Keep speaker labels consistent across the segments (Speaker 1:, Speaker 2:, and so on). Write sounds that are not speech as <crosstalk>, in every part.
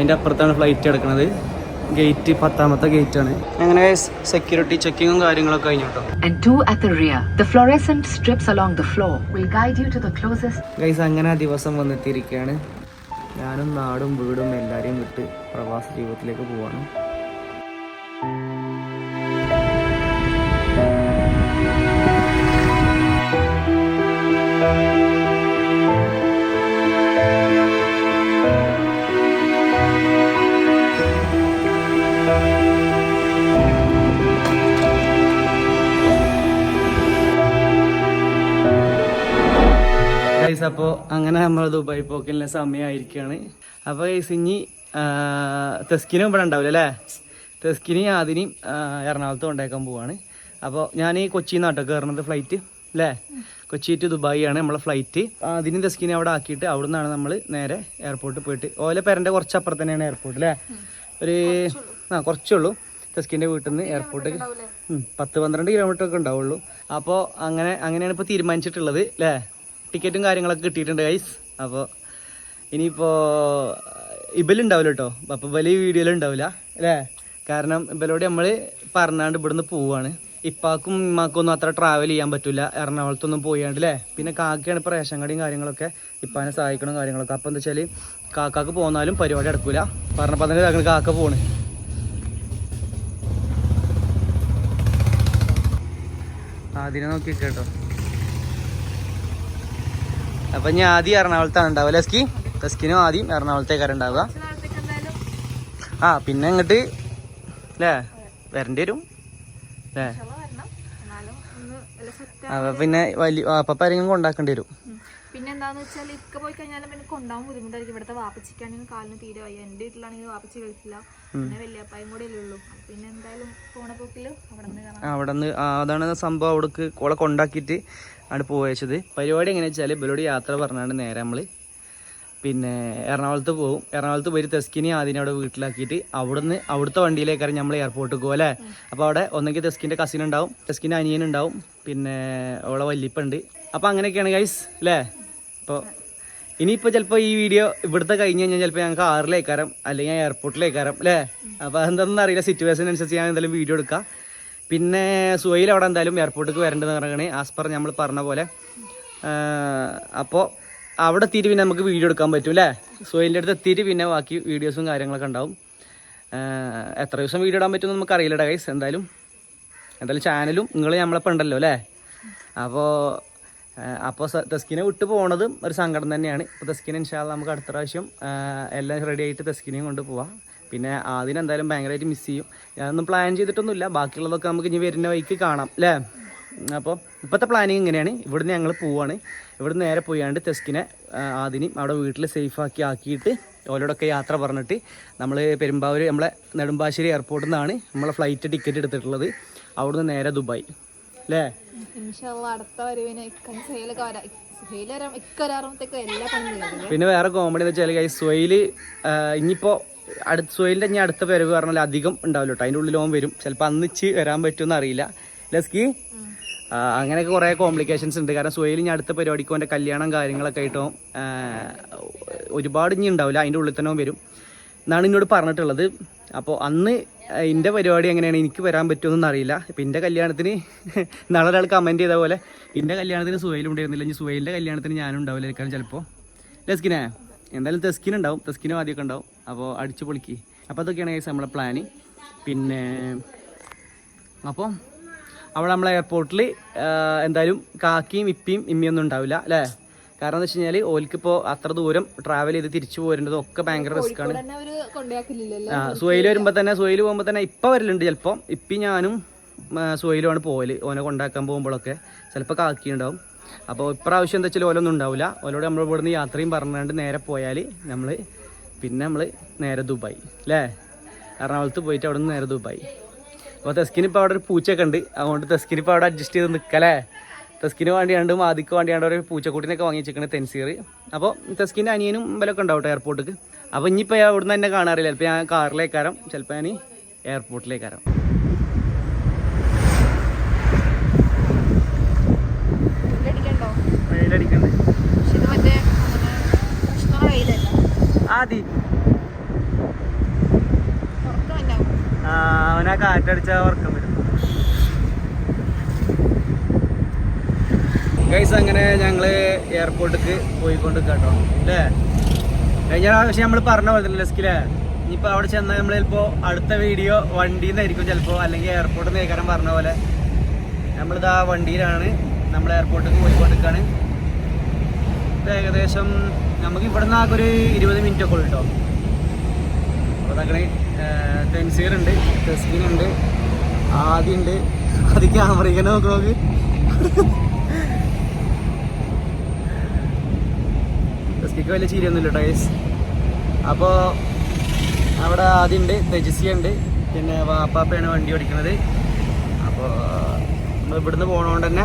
Speaker 1: അതിന്റെ അപ്പുറത്താണ് ഫ്ലൈറ്റ് എടുക്കുന്നത് ഗേറ്റ് പത്താമത്തെ ഗേറ്റ് ആണ്. അങ്ങനെ സെക്യൂരിറ്റി ചെക്കിങ്ങും കാര്യങ്ങളൊക്കെ കഴിഞ്ഞു കേട്ടോ
Speaker 2: and two at the rear. The fluorescent strips along the floor will guide you to the closest
Speaker 1: guys അങ്ങനെ ആ ദിവസം വന്നെത്തിയിരിക്കുകയാണ് ഞാനും നാടും വീടും എല്ലാവരെയും വിട്ട് പ്രവാസ ജീവിതത്തിലേക്ക് പോവാണ്. നമ്മൾ ദുബായ് പോക്കലിന്റെ സമയമായിരിക്കുകയാണ് അപ്പോൾ ഇനി തെസ്കിനും ഇവിടെ ഉണ്ടാവില്ല അല്ലേ? തെസ്കിനി ആദിനെയും എറണാകുളത്ത് കൊണ്ടേക്കാൻ പോവാണ്. അപ്പോൾ ഞാൻ ഈ കൊച്ചിയിൽ നിന്നാട്ടോ കയറുന്നത് ഫ്ലൈറ്റ് അല്ലേ? കൊച്ചി ടു ദുബായി ആണ് നമ്മളെ ഫ്ലൈറ്റ് അതിന് തെസ്കിനെ അവിടെ ആക്കിയിട്ട് അവിടെ നിന്നാണ് നമ്മൾ നേരെ എയർപോർട്ടിൽ പോയിട്ട്. ഓലെ പേരന്റെ കുറച്ച് അപ്പുറത്ത് തന്നെയാണ് എയർപോർട്ട് അല്ലേ? ഒരു ആ കുറച്ചേ ഉള്ളൂ തെസ്കിന്റെ വീട്ടിൽ നിന്ന് എയർപോർട്ട് പത്ത് പന്ത്രണ്ട് കിലോമീറ്റർ ഒക്കെ ഉണ്ടാവുള്ളൂ. അപ്പോൾ അങ്ങനെ അങ്ങനെയാണ് ഇപ്പോൾ തീരുമാനിച്ചിട്ടുള്ളത് അല്ലേ? ടിക്കറ്റും കാര്യങ്ങളൊക്കെ കിട്ടിയിട്ടുണ്ട് ഗൈസ് അപ്പോൾ ഇനിയിപ്പോൾ ഇബലുണ്ടാവില്ല കേട്ടോ അപ്പോൾ വലിയ വീഡിയോയിൽ ഉണ്ടാവില്ല അല്ലേ? കാരണം ഇബലോട് നമ്മൾ പറഞ്ഞാണ്ട് ഇവിടുന്ന് പോവാണ്. ഇപ്പാക്കും ഇമ്മാക്കും ഒന്നും അത്ര ട്രാവൽ ചെയ്യാൻ പറ്റില്ല എറണാകുളത്തൊന്നും പോയാണ്ട് അല്ലേ? പിന്നെ കാക്കയാണ് ഇപ്പോൾ റേഷൻ കടയും കാര്യങ്ങളൊക്കെ ഇപ്പാനെ സഹായിക്കണം കാര്യങ്ങളൊക്കെ. അപ്പോൾ എന്താ വെച്ചാൽ കാക്കാക്ക് പോന്നാലും പരിപാടി നടക്കൂല. പറഞ്ഞപ്പോൾ തന്നെ കാക്ക പോണ്. അതിനെ നോക്കി കേട്ടോ അപ്പൊ ഞാൻ ആദ്യം എറണാകുളത്താണ് ഉണ്ടാവുക. ലസ്കി ലസ്കിനും ആദ്യം എറണാകുളത്തേക്കാരും ഉണ്ടാവുക. ആ പിന്നെ അങ്ങോട്ട് അല്ലേ? വരേണ്ടി വരും. അല്ലേ? അപ്പൊ പിന്നെ വലിയ അപ്പപ്പാരെങ്കിലും കൊണ്ടാക്കേണ്ടി വരും.
Speaker 3: പിന്നെ എന്താന്ന് വെച്ചാൽ ഇക്ക പോയി കഴിഞ്ഞാൽ പിന്നെ കൊണ്ടാവും ബുദ്ധിമുട്ടായിരിക്കും. ഇവിടുത്തെ വാപ്പച്ചിക്കാണെങ്കിൽ കാലിന് തീരെ വയ്യ. എന്റെ വീട്ടിലാണെങ്കിൽ വാപ്പച്ചി കഴിക്കില്ല പിന്നെ വല്യപ്പായും കൂടെ അല്ലേ ഉള്ളൂ. പിന്നെ എന്തായാലും പോണ പോക്കിൽ അവിടെ നിന്ന്
Speaker 1: അവിടെ അതാണ് സംഭവം അവിടേക്ക് ഓളെ കൊണ്ടാക്കിയിട്ട് ആണ് പോയച്ചത്. പരിപാടി എങ്ങനെയാ വെച്ചാൽ ഇവരോട് യാത്ര പറഞ്ഞാണ് നേരെ നമ്മൾ പിന്നെ എറണാകുളത്ത് പോകും എറണാകുളത്ത് പോയി തെസ്കിനി ആദ്യം അവിടെ വീട്ടിലാക്കിയിട്ട് അവിടുന്ന് അവിടുത്തെ വണ്ടിയിലേക്കാണ് നമ്മൾ എയർപോർട്ടിൽ പോകും അല്ലേ? അപ്പോൾ അവിടെ ഒന്നെങ്കിൽ തെസ്കിന്റെ കസിൻ ഉണ്ടാവും. തെസ്കിന്റെ അനിയൻ ഉണ്ടാവും. പിന്നെ അവളെ വല്യപ്പുണ്ട് അപ്പോൾ അങ്ങനെയൊക്കെയാണ് ഗൈസ് അല്ലേ അപ്പോൾ ഇനിയിപ്പോൾ ചിലപ്പോൾ ഈ വീഡിയോ ഇവിടുത്തെ കഴിഞ്ഞ് കഴിഞ്ഞാൽ ചിലപ്പോൾ ഞങ്ങൾക്ക് ആറിലേക്കാരം അല്ലെങ്കിൽ എയർപോർട്ടിലേക്കാരം അല്ലേ അപ്പോൾ അതെന്താണെന്ന് അറിയില്ല സിറ്റുവേഷൻ അനുസരിച്ച് ഞാൻ എന്തായാലും വീഡിയോ എടുക്കാം. പിന്നെ സുഹൈൽ അവിടെ എന്തായാലും എയർപോർട്ടിലേക്ക് വരേണ്ടതെന്ന് പറയണേ ആസ് പർ നമ്മൾ പറഞ്ഞ പോലെ. അപ്പോൾ അവിടെ എത്തിയിട്ട് പിന്നെ നമുക്ക് വീഡിയോ എടുക്കാൻ പറ്റും അല്ലേ സുഹൈലിന്റെ അടുത്ത് എത്തിയിട്ട് പിന്നെ ബാക്കി വീഡിയോസും കാര്യങ്ങളൊക്കെ ഉണ്ടാവും. എത്ര ദിവസം വീഡിയോ ഇടാൻ പറ്റുമെന്ന് നമുക്ക് അറിയില്ല ഗൈസ് എന്തായാലും. എന്തായാലും ചാനലും നിങ്ങൾ നമ്മളെപ്പോൾ ഉണ്ടല്ലോ അല്ലേ അപ്പോൾ അപ്പോൾ തെസ്കിനെ വിട്ടു പോണതും ഒരു സങ്കടം തന്നെയാണ്. ഇപ്പോൾ തെസ്കിനെ ഇൻഷാല്ല നമുക്ക് അടുത്ത പ്രാവശ്യം എല്ലാം റെഡി ആയിട്ട് തെസ്കിനെയും കൊണ്ട് പോവാം. പിന്നെ ആദ്യം എന്തായാലും ഭയങ്കരമായിട്ട് മിസ് ചെയ്യും. ഞാനൊന്നും പ്ലാൻ ചെയ്തിട്ടൊന്നുമില്ല. ബാക്കിയുള്ളതൊക്കെ നമുക്ക് ഇനി വരുന്ന വഴിക്ക് കാണാം അല്ലേ അപ്പോൾ ഇപ്പോഴത്തെ പ്ലാനിങ് ഇങ്ങനെയാണ്. ഇവിടുന്ന് ഞങ്ങൾ പോവാണ്. ഇവിടുന്ന് നേരെ പോയാണ്ട് തെസ്കിനെ ആദ്യം അവിടെ വീട്ടിൽ സേഫാക്കി ആക്കിയിട്ട് ഓരോടൊക്കെ യാത്ര പറഞ്ഞിട്ട് നമ്മൾ പെരുമ്പാവൂർ നമ്മളെ നെടുമ്പാശ്ശേരി എയർപോർട്ടിൽ നിന്നാണ് നമ്മളെ ഫ്ലൈറ്റ് ടിക്കറ്റ് എടുത്തിട്ടുള്ളത്. അവിടുന്ന് നേരെ ദുബായ് അല്ലേ പിന്നെ വേറെ കോമഡി എന്ന് വെച്ചാൽ ഗൈസ് ഇനിയിപ്പോ അടുത്ത സ്വയിലിന്റെ ഇനി അടുത്ത വരവ് പറഞ്ഞാൽ അധികം ഉണ്ടാവില്ല കേട്ടോ അതിന്റെ ഉള്ളിൽ ഓൻ വരും ചിലപ്പോൾ അന്നിച്ച് വരാൻ പറ്റുമെന്ന് അറിയില്ല. ലസ്കി അങ്ങനെയൊക്കെ കുറേ കോംപ്ലിക്കേഷൻസ് ഉണ്ട്. കാരണം സുഹൈൽ ഇനി അടുത്ത പരിപാടിക്ക് അവന്റെ കല്യാണം കാര്യങ്ങളൊക്കെ ആയിട്ടോ ഒരുപാട് ഇനി ഉണ്ടാവില്ല. അതിന്റെ ഉള്ളിൽ തന്നെ വരും. എന്നാണ് എന്നോട് പറഞ്ഞിട്ടുള്ളത്. അപ്പോൾ അന്ന് എന്റെ പരിപാടി എങ്ങനെയാണ്? എനിക്ക് വരാൻ പറ്റുമെന്നൊന്നും അറിയില്ല. ഇപ്പം എന്റെ കല്യാണത്തിന് <laughs> നാളെ ഒരാൾ കമന്റ് ചെയ്ത പോലെ എന്റെ കല്യാണത്തിന് സുഹൈലും ഉണ്ടായിരുന്നില്ല. ഇനി സുഹൈലിന്റെ കല്യാണത്തിന് ഞാനും ഉണ്ടാവില്ലായിരിക്കാം ചിലപ്പോൾ ലസ്കിനെ എന്തായാലും തെസ്കിൻ ഉണ്ടാവും. തെസ്കിനും ആദ്യമൊക്കെ ഉണ്ടാവും. അപ്പോൾ അടിച്ചു പൊളിക്കി. അപ്പോൾ അതൊക്കെയാണ് ഏകദേശം നമ്മളെ പ്ലാന് പിന്നെ അപ്പോൾ അവിടെ നമ്മളെ എയർപോർട്ടിൽ എന്തായാലും കാക്കിയും ഇപ്പിയും ഇമ്മിയൊന്നും ഉണ്ടാവില്ല അല്ലേ? കാരണം എന്ന് വെച്ച് കഴിഞ്ഞാൽ ഓൽക്കിപ്പോൾ അത്ര ദൂരം ട്രാവൽ ചെയ്ത് തിരിച്ചു പോരേണ്ടത് ഒക്കെ ഭയങ്കര റിസ്ക് ആണ്. ആ സുഹൈൽ വരുമ്പോൾ തന്നെ സുഹൈൽ പോകുമ്പോൾ തന്നെ ഇപ്പം വരലുണ്ട് ചിലപ്പോൾ ഇപ്പം ഞാനും സുഹൈലുമാണ് പോകൽ ഓനെ കൊണ്ടാക്കാൻ പോകുമ്പോഴൊക്കെ. ചിലപ്പോൾ കാക്കി ഉണ്ടാവും അപ്പോൾ ഇപ്രാവശ്യം എന്താ വെച്ചാൽ ഓലൊന്നും ഉണ്ടാവില്ല ഓലോട് നമ്മൾ ഇവിടുന്ന് യാത്രയും പറഞ്ഞുകൊണ്ട് നേരെ പോയാൽ നമ്മൾ പിന്നെ നമ്മൾ നേരെ ദുബായ് അല്ലേ എറണാകുളത്ത് പോയിട്ട് അവിടെ നിന്ന് നേരെ ദുബായ്. അപ്പോൾ തെസ്കിനിപ്പോൾ അവിടെ ഒരു പൂച്ചയൊക്കെ ഉണ്ട്. അതുകൊണ്ട് തെസ്കിനിപ്പോൾ അവിടെ അഡ്ജസ്റ്റ് ചെയ്ത് നിൽക്കല്ലേ തെസ്കിന് വേണ്ടിയാണ്ട് മാതിക്ക് വേണ്ടിയാണ്ട് ഒരു പൂച്ചക്കൂട്ടിനൊക്കെ വാങ്ങി വെച്ചിരിക്കുന്നത് തെൻസീർ. അപ്പോൾ തെസ്കിന്റെ അനിയനും ഇവരൊക്കെ ഉണ്ടാവും കേട്ടോ എയർപോർട്ടിക്ക് അപ്പോൾ ഇനിയിപ്പോൾ അവിടുന്ന് തന്നെ കാണാറില്ല. ചിലപ്പോൾ ഞാൻ കാറിലേക്ക് കാറിലേക്കാരം ചിലപ്പോൾ ഞാൻ എയർപോർട്ടിലേക്കാരം ആദി അവനാ കാറ്റടിച്ചാ ഉറക്കം വരും. ഗൈസ് അങ്ങനെ ഞങ്ങൾ എയർപോർട്ടിക്ക് പോയിക്കൊണ്ട് കേട്ടോ അല്ലേ കഴിഞ്ഞ പ്രാവശ്യം നമ്മൾ പറഞ്ഞ പോലെ തന്നെ ലസ്കിലെ. ഇനിയിപ്പോൾ അവിടെ ചെന്നാൽ നമ്മൾ ചിലപ്പോൾ അടുത്ത വീഡിയോ വണ്ടിയിൽ നിന്നായിരിക്കും ചിലപ്പോൾ അല്ലെങ്കിൽ എയർപോർട്ടിൽ നിന്ന് കയറാൻ പറഞ്ഞ പോലെ. നമ്മളിതാ വണ്ടിയിലാണ് നമ്മൾ എയർപോർട്ടിലേക്ക് പോയിക്കൊണ്ടിരിക്കുകയാണ് ഇപ്പോൾ ഏകദേശം നമുക്ക് ഇവിടെ നിന്ന് ആകെ ഒരു ഇരുപത് മിനിറ്റ് ഒക്കെ ഉള്ളു കേട്ടോ അപ്പോൾ അതങ്ങനെ തെൻസീറുണ്ട് ഉണ്ട് ആദ്യമുണ്ട് അത് ക്യാമറയ്ക്ക് നോക്ക് നോക്ക് തെസ്കിക്ക് വലിയ ചിരിയൊന്നുമില്ല ടൈസ് അപ്പോൾ അവിടെ ആദ്യം ഉണ്ട് തെജിസി ഉണ്ട് പിന്നെ വാപ്പാപ്പയാണ് വണ്ടി ഓടിക്കുന്നത് അപ്പോൾ നമ്മൾ ഇവിടുന്ന് പോണോണ്ട് തന്നെ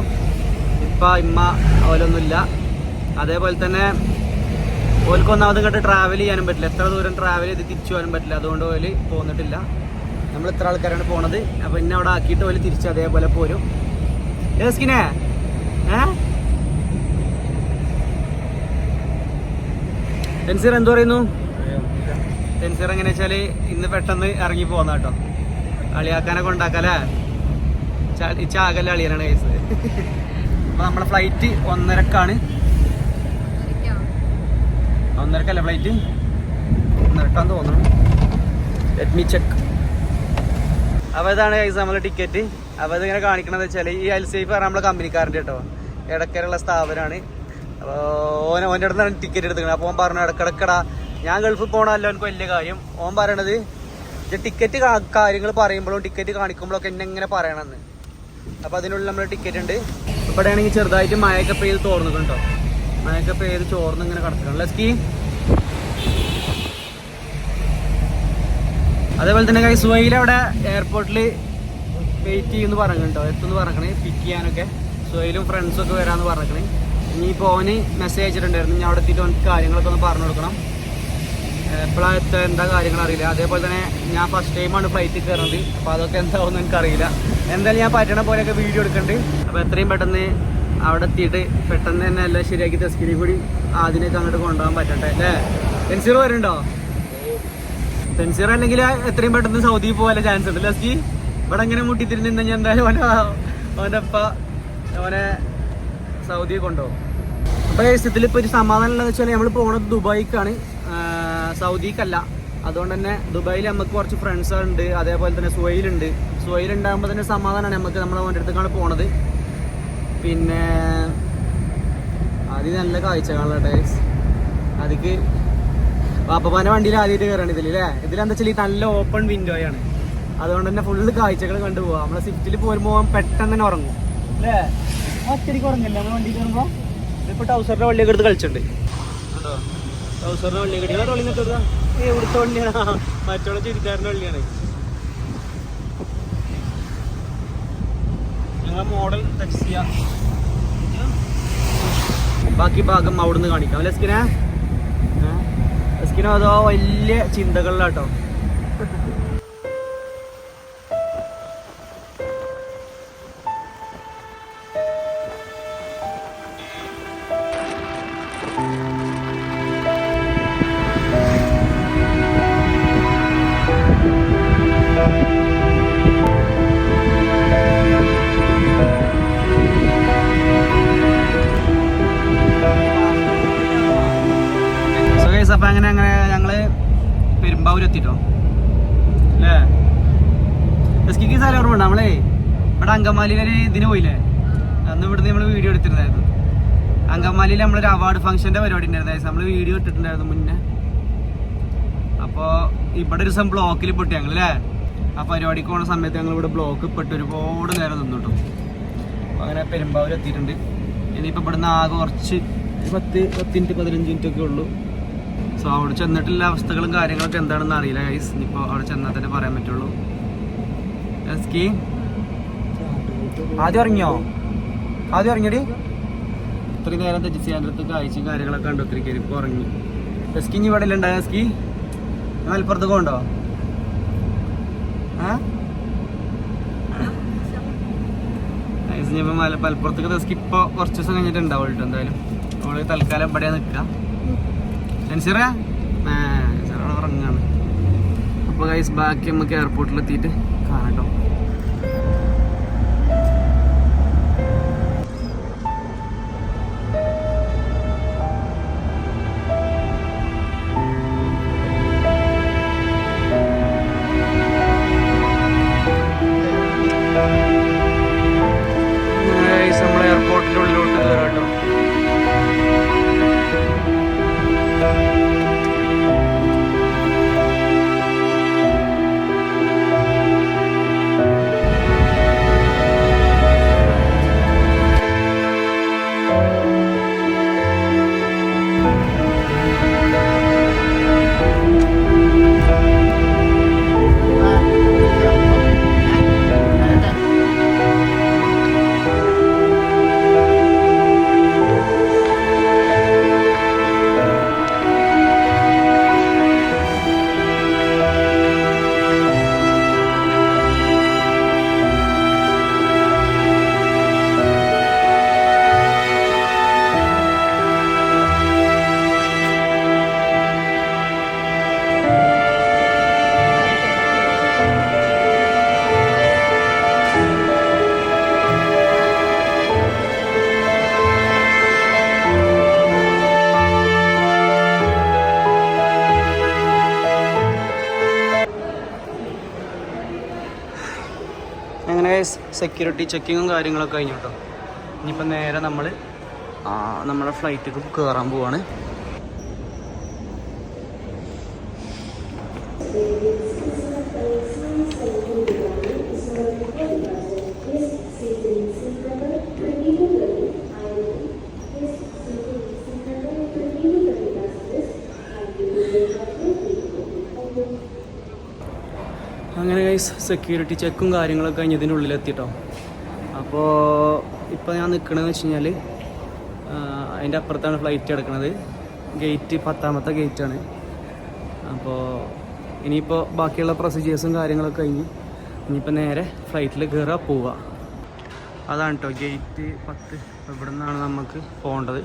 Speaker 1: ഇപ്പ ഇമ്മ അവലൊന്നുമില്ല അതേപോലെ തന്നെ ഓൽക്ക് ഒന്നാമത് കണ്ട് ട്രാവൽ ചെയ്യാനും പറ്റില്ല. എത്ര ദൂരം ട്രാവൽ ചെയ്ത് തിരിച്ചു പോകാനും പറ്റില്ല. അതുകൊണ്ട് ഓൽ പോന്നിട്ടില്ല. നമ്മൾ ഇത്ര ആൾക്കാരാണ് പോണത്. അപ്പോൾ ഇന്നെ അവിടെ ആക്കിയിട്ട് ഓൽ തിരിച്ച് അതേപോലെ പോരും. ഏസ്കിനെ ഏ? ടെൻസീർ എന്ത് പറയുന്നു? ടെൻസീർ എങ്ങനെ വെച്ചാൽ ഇന്ന് പെട്ടെന്ന് ഇറങ്ങി പോന്ന കേട്ടോ അളിയാക്കാനെ കൊണ്ടാക്കല്ലേ ചാകല്ല അളിയനാണ് കേസ്. അപ്പൊ നമ്മുടെ ഫ്ലൈറ്റ് ഒന്നരക്കാണ്. ഒന്നരക്കല്ല ഫ്ലൈറ്റ് ഒന്നരക്കാന്ന് തോന്നുന്നു. ലെറ്റ് മീ ചെക്ക് അപ്പോൾ ഇതാണ് കൈസ് നമ്മളെ ടിക്കറ്റ് അപ്പോൾ ഇതിങ്ങനെ കാണിക്കണമെന്ന് വെച്ചാൽ ഈ എൽ സേഫ് പറഞ്ഞാൽ നമ്മളെ കമ്പനിക്കാരന്റെ കേട്ടോ ഇടക്കരയുള്ള സ്ഥാപനമാണ് ഓൻ ഓന്റെ അടുത്ത് ടിക്കറ്റ് എടുത്തിരിക്കുന്നത് അപ്പോൾ ഓൻ പറഞ്ഞു ഇടക്കിടക്കടാ ഞാൻ ഗൾഫിൽ പോകണമല്ലോ എനിക്ക് വലിയ കാര്യം? ഓൻ പറയണത് ടിക്കറ്റ് കാര്യങ്ങൾ പറയുമ്പോഴും ടിക്കറ്റ് കാണിക്കുമ്പോഴൊക്കെ എന്നെ ഇങ്ങനെ പറയണമെന്ന് അപ്പോൾ അതിനുള്ളിൽ നമ്മൾ ടിക്കറ്റ് ഉണ്ട്. ഇവിടെ ആണെങ്കിൽ ചെറുതായിട്ട് മഴയൊക്കെ പെയ്ത് തോർന്നിട്ടുണ്ടോ മഴയൊക്കെ പെയ്ത് ചോർന്ന് ഇങ്ങനെ കിടക്കണം ലസ്കി അതേപോലെ തന്നെ കൈ സുഹൈൽ അവിടെ എയർപോർട്ടിൽ വെയിറ്റ് ചെയ്യുമെന്ന് പറഞ്ഞിട്ടുണ്ടോ എത്തുമെന്ന് പറഞ്ഞേ പിക്ക് ചെയ്യാനൊക്കെ. സുഹൈലും ഫ്രണ്ട്സും ഒക്കെ വരാമെന്ന് പറഞ്ഞേ ഇനിയിപ്പോൾ ഓന് മെസ്സേജ് അയച്ചിട്ടുണ്ടായിരുന്നു ഞാൻ അവിടെ എത്തിയിട്ട് അവനക്ക് കാര്യങ്ങളൊക്കെ ഒന്ന് പറഞ്ഞു കൊടുക്കണം. എപ്പോഴാണ് എന്താ കാര്യങ്ങൾ അറിയില്ല. അതേപോലെ തന്നെ ഞാൻ ഫസ്റ്റ് ടൈമാണ് ഫ്ലൈറ്റിൽ കയറുന്നത്. അപ്പോൾ അതൊക്കെ എന്താവുമെന്ന് എനിക്കറിയില്ല എന്തായാലും ഞാൻ പറ്റണ പോലെയൊക്കെ വീഡിയോ എടുക്കുന്നുണ്ട് അപ്പോൾ എത്രയും പെട്ടെന്ന് അവിടെ എത്തിയിട്ട് പെട്ടെന്ന് തന്നെ എല്ലാം ശരിയാക്കി തെസ്കിനി കൂടി ആദ്യമൊക്കെ അങ്ങോട്ട് കൊണ്ടുപോകാൻ പറ്റട്ടെ അല്ലേ? പെൻസീർ വരുന്നുണ്ടോ? പെൻസീർ അല്ലെങ്കിൽ എത്രയും പെട്ടെന്ന് സൗദിയിൽ പോകാൻ ചാൻസ് ഉണ്ട് ലസ്കി ഇവിടെ എങ്ങനെ മുട്ടിത്തിരിഞ്ഞ് ഞാൻ എന്തായാലും അവനെ അവനപ്പ അവനെ ഓനെ സൗദി കൊണ്ടുപോകും. അപ്പോൾ ഇതിലിപ്പോൾ ഒരു സമാധാനം ഉള്ളതെന്ന് വെച്ചാൽ നമ്മൾ പോണത് ദുബായിക്കാണ്. സൗദിക്കല്ല. അതുകൊണ്ട് തന്നെ ദുബായിൽ നമുക്ക് കുറച്ച് ഫ്രണ്ട്സ് ഉണ്ട്. അതേപോലെ തന്നെ സുഹൈലുണ്ട് സുഹൈൽ ഉണ്ടാകുമ്പോൾ തന്നെ സമാധാനമാണ് നമുക്ക് നമ്മൾ അവന്റെ അടുത്തേക്കാണ് പോണത്. പിന്നെ ആദ്യം നല്ല കാഴ്ചകളാണ് ടൈസ് അതിക്ക് പാപ്പമാന്റെ വണ്ടിയിൽ ആദ്യമായിട്ട് കയറാണ് ഇതിൽ അല്ലേ ഇതിലെന്താ വെച്ചാൽ ഈ നല്ല ഓപ്പൺ വിൻഡോയാണ് അതുകൊണ്ട് തന്നെ ഫുള്ള് കാഴ്ചകൾ കണ്ടുപോകാം നമ്മളെ സിഫ്റ്റിൽ പോരുമ്പോൾ പെട്ടെന്ന് തന്നെ ഉറങ്ങും. അല്ലേ ഒറ്റയ്ക്ക് ഉറങ്ങില്ല? നമ്മൾ വണ്ടി കയറുമ്പോൾ ഇപ്പോൾ ടൗസറിന്റെ വള്ളിയൊക്കെ എടുത്ത് കളിച്ചിട്ടുണ്ട്. കണ്ടോ ടൗസറിന്റെ വള്ളിയൊക്കെ എടുത്ത് വള്ളി നിൽക്കുക ഏ ഇവിടുത്തെ വള്ളിയാണ് മറ്റുള്ള ചുരിദാറിന്റെ വള്ളിയാണ്. ഞങ്ങൾ മോഡൽ ടച്ച് ചെയ്യാം ബാക്കി ഭാഗം അവിടുന്ന് കാണിക്കാം. ലസ്കിനെ ലസ്കിനോ അതോ വലിയ ചിന്തകളിലാട്ടോ? ഇവിടെ അങ്കമാലിയിൽ ഒരു ഇതിന് പോയില്ലേ? അന്ന് ഇവിടുന്ന് നമ്മൾ വീഡിയോ എടുത്തിട്ടുണ്ടായിരുന്നു. അങ്കമാലിയിൽ നമ്മളൊരു അവാർഡ് ഫംഗ്ഷന്റെ പരിപാടി ഉണ്ടായിരുന്നു. നമ്മൾ വീഡിയോ ഇട്ടിട്ടുണ്ടായിരുന്നു മുന്നേ. അപ്പോൾ ഇവിടെ ഒരു ദിവസം ബ്ലോക്കിൽ പെട്ടു ഞങ്ങൾ അല്ലേ ആ പരിപാടിക്ക് പോകുന്ന സമയത്ത് ഞങ്ങൾ ഇവിടെ ബ്ലോക്ക് പെട്ട് ഒരുപാട് നേരം നിന്നിട്ടു അങ്ങനെ പെരുമ്പാവൂർ എത്തിയിട്ടുണ്ട്. ഇനിയിപ്പോൾ ഇവിടുന്ന് ആകെ കുറച്ച് പത്ത് മിനിറ്റ് പതിനഞ്ച് മിനിറ്റ് ഒക്കെ ഉള്ളൂ. സോ അവിടെ ചെന്നിട്ടുള്ള അവസ്ഥകളും കാര്യങ്ങളൊക്കെ എന്താണെന്ന് അറിയില്ല ഗൈസ് ഇനിയിപ്പോൾ അവിടെ ചെന്നാൽ തന്നെ പറയാൻ പറ്റുള്ളൂ. എസ്കി ആദ്യം ഇറങ്ങിയോ? ആദ്യം ഇറങ്ങിയടി? ഇത്രയും നേരം തെറ്റിച്ച് എന്റെ അടുത്ത് കാഴ്ചയും കാര്യങ്ങളൊക്കെ കണ്ടു. ഒത്തിരി കയറി ഇപ്പോൾ ഇറങ്ങി. എസ്കി ഇനി ഇവിടെ ഉണ്ടായ എസ്കി? മലപ്പുറത്ത് കൊണ്ടോ ആ? ഗൈസ് ഇനിയിപ്പോൾ മല മലപ്പുറത്തേക്ക് ദിവസം ഇപ്പോൾ കുറച്ച് ദിവസം കഴിഞ്ഞിട്ടുണ്ടാവും കേട്ടോ എന്തായാലും. നമ്മൾ തൽക്കാലം ഇവിടെ നിൽക്കാം അവിടെ ഉറങ്ങാണ്. അപ്പോൾ ബാക്കി നമുക്ക് എയർപോർട്ടിൽ എത്തിയിട്ട് കാണാം നമ്മൾ അങ്ങനെ സെക്യൂരിറ്റി ചെക്കിങ്ങും കാര്യങ്ങളൊക്കെ കഴിഞ്ഞു കേട്ടോ ഇനിയിപ്പോൾ നേരെ നമ്മൾ നമ്മുടെ ഫ്ലൈറ്റിക്ക് കയറാൻ പോവാണ്. അങ്ങനെ ഗൈസ് സെക്യൂരിറ്റി ചെക്കും കാര്യങ്ങളൊക്കെ കഴിഞ്ഞ് ഇതിന്റെ ഉള്ളിലെത്തിട്ടോ അപ്പോൾ ഇപ്പോൾ ഞാൻ നിൽക്കണതെന്ന് വെച്ച് കഴിഞ്ഞാൽ അതിന്റെ അപ്പുറത്താണ് ഫ്ലൈറ്റ് കിടക്കുന്നത് ഗേറ്റ് പത്താമത്തെ ഗേറ്റാണ് അപ്പോൾ ഇനിയിപ്പോൾ ബാക്കിയുള്ള പ്രൊസീജിയേഴ്സും കാര്യങ്ങളൊക്കെ കഴിഞ്ഞ് ഇനിയിപ്പോൾ നേരെ ഫ്ലൈറ്റിൽ കയറുക പോവുക അതാണ് കേട്ടോ ഗേറ്റ് പത്ത്. ഇവിടെ നിന്നാണ് നമുക്ക് പോകേണ്ടത്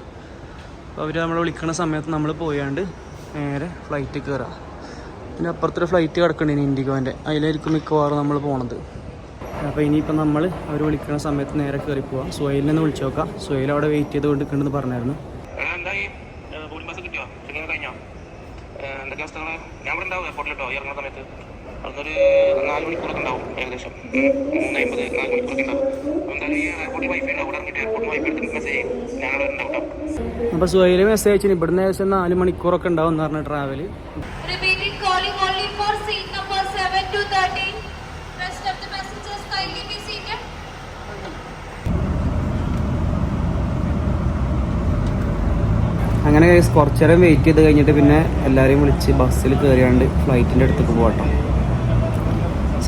Speaker 1: അപ്പോൾ അവർ നമ്മളെ വിളിക്കുന്ന സമയത്ത് നമ്മൾ പോയാണ്ട് നേരെ ഫ്ലൈറ്റ് കയറുക പിന്നെ അപ്പുറത്തൊരു ഫ്ലൈറ്റ് കിടക്കണ്ടേന് ഇൻഡിഗോന്റെ അതിലായിരിക്കും മിക്കവാറും നമ്മൾ പോണത്. അപ്പോൾ ഇനിയിപ്പോൾ നമ്മൾ അവർ വിളിക്കുന്ന സമയത്ത് നേരെ കയറി പോവാം. സുഹൈലിനെ ഒന്ന് വിളിച്ചു നോക്കാം. സുഹൈൽ അവിടെ വെയിറ്റ് ചെയ്ത് കൊണ്ടിരിക്കണമെന്ന് പറഞ്ഞായിരുന്നു.
Speaker 4: എന്തൊക്കെ ഞാൻ ഇവിടെ ഉണ്ടാവും എയർപോർട്ടിലിട്ടോ ഇറങ്ങുന്ന സമയത്ത്. അവിടുന്നൊരു നാല് മണിക്കൂറൊക്കെ ഉണ്ടാവും ഏകദേശം. മൂന്ന് അമ്പത് നാല് മണിക്കൂറൊക്കെ ഉണ്ടാവും. എന്തായാലും ഈ എയർപോർട്ടിൽ വൈഫൈ ഉണ്ടാവും ഇറങ്ങിയിട്ട് എയർപോർട്ടിൽ വൈഫൈ എടുത്തിട്ട് മെസ്സേജ് അവിടെ ഉണ്ടാവും അപ്പൊ
Speaker 1: അപ്പോൾ സുഹൈൽ മെസ്സേജ് അയച്ചു ഇവിടുന്ന് ഏകദേശം നാല് മണിക്കൂറൊക്കെ ഉണ്ടാവും എന്ന് പറഞ്ഞ travel
Speaker 5: Repeating calling only for seat number 7 to 13. Rest of the passengers kindly be seated.
Speaker 1: അങ്ങനെ കുറച്ചു നേരം വെയിറ്റ് ചെയ്ത് കഴിഞ്ഞിട്ട് പിന്നെ എല്ലാവരെയും വിളിച്ച് ബസ്സിൽ കയറിയാണ്ട് ഫ്ലൈറ്റിന്റെ അടുത്തേക്ക് പോകട്ടോ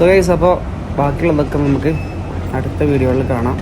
Speaker 1: സോ ഗൈസ് അപ്പോൾ ബാക്കിയുള്ളതൊക്കെ നമുക്ക് അടുത്ത വീഡിയോകളിൽ കാണാം.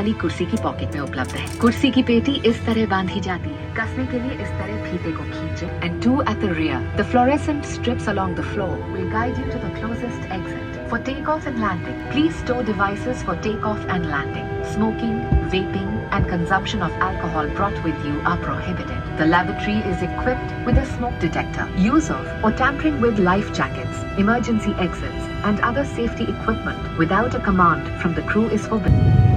Speaker 2: वाली कुर्सी की पॉकेट में उपलब्ध है कुर्सी की पेटी इस तरह बांधी जाती है कसने के लिए इस तरह फीते को खींचे end to at the rear the fluorescent strips along the floor will guide you to the closest exit for takeoff and landing please store devices for takeoff and landing smoking vaping and consumption of alcohol brought with you are prohibited the lavatory is equipped with a smoke detector use of or tampering with life jackets emergency exits and other safety equipment without a command from the crew is forbidden